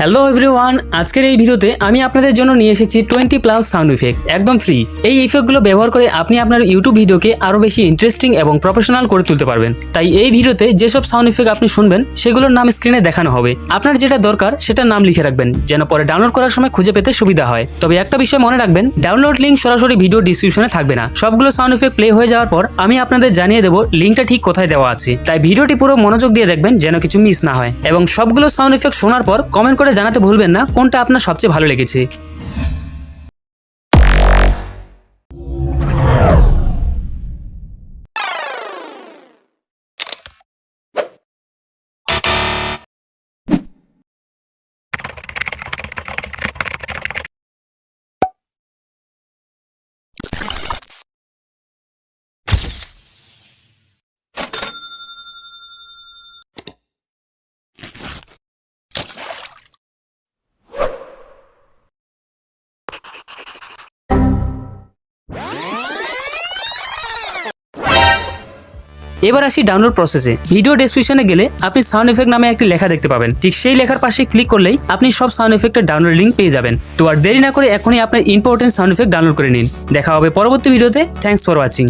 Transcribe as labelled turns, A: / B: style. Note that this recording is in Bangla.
A: হ্যালো এভরিওয়ান আজকের এই ভিডিওতে আমি আপনাদের জন্য নিয়ে এসেছি টোয়েন্টি প্লাস সাউন্ড ইফেক্ট একদম ফ্রি এই ইফেক্টগুলো ব্যবহার করে আপনি আপনার ইউটিউব ভিডিওকে আরও বেশি ইন্টারেস্টিং এবং প্রফেশনাল করে তুলতে পারবেন। তাই এই ভিডিওতে যেসব সাউন্ড ইফেক্ট আপনি শুনবেন, সেগুলোর নাম স্ক্রিনে দেখানো হবে। আপনার যেটা দরকার, সেটার নাম লিখে রাখবেন, যেন পরে ডাউনলোড করার সময় খুঁজে পেতে সুবিধা হয়। তবে একটা বিষয় মনে রাখবেন ডাউনলোড লিঙ্ক সরাসরি ভিডিও ডিসক্রিপশনে থাকবে না। সবগুলো সাউন্ড ইফেক্ট প্লে হয়ে যাওয়ার পর, আমি আপনাদের জানিয়ে দেবো লিঙ্কটা ঠিক কোথায় দেওয়া আছে। তাই ভিডিওটি পুরো মনোযোগ দিয়ে দেখবেন, যেন কিছু মিস না হয়। এবং সবগুলো সাউন্ড ইফেক্ট শোনার পর কমেন্ট করে জানাতে ভুলবেন না কোনটা আপনার সবচেয়ে ভালো লেগেছে? এবার আসি ডাউনলোড প্রসেসে ভিডিও ডেসক্রিপশনে গেলে আপনি সাউন্ড এফেক্ট নামে একটি লেখা দেখতে পাবেন। ঠিক সেই লেখার পাশে ক্লিক করলেই আপনি সব সাউন্ড এফেক্টের ডাউনলোড লিঙ্ক পেয়ে যাবেন। তো আর দেরি না করে এখনই আপনার ইম্পর্টেন্ট সাউন্ড এফেক্ট ডাউনলোড করে নিন। দেখা হবে পরবর্তী ভিডিওতে থ্যাংকস ফর ওয়াচিং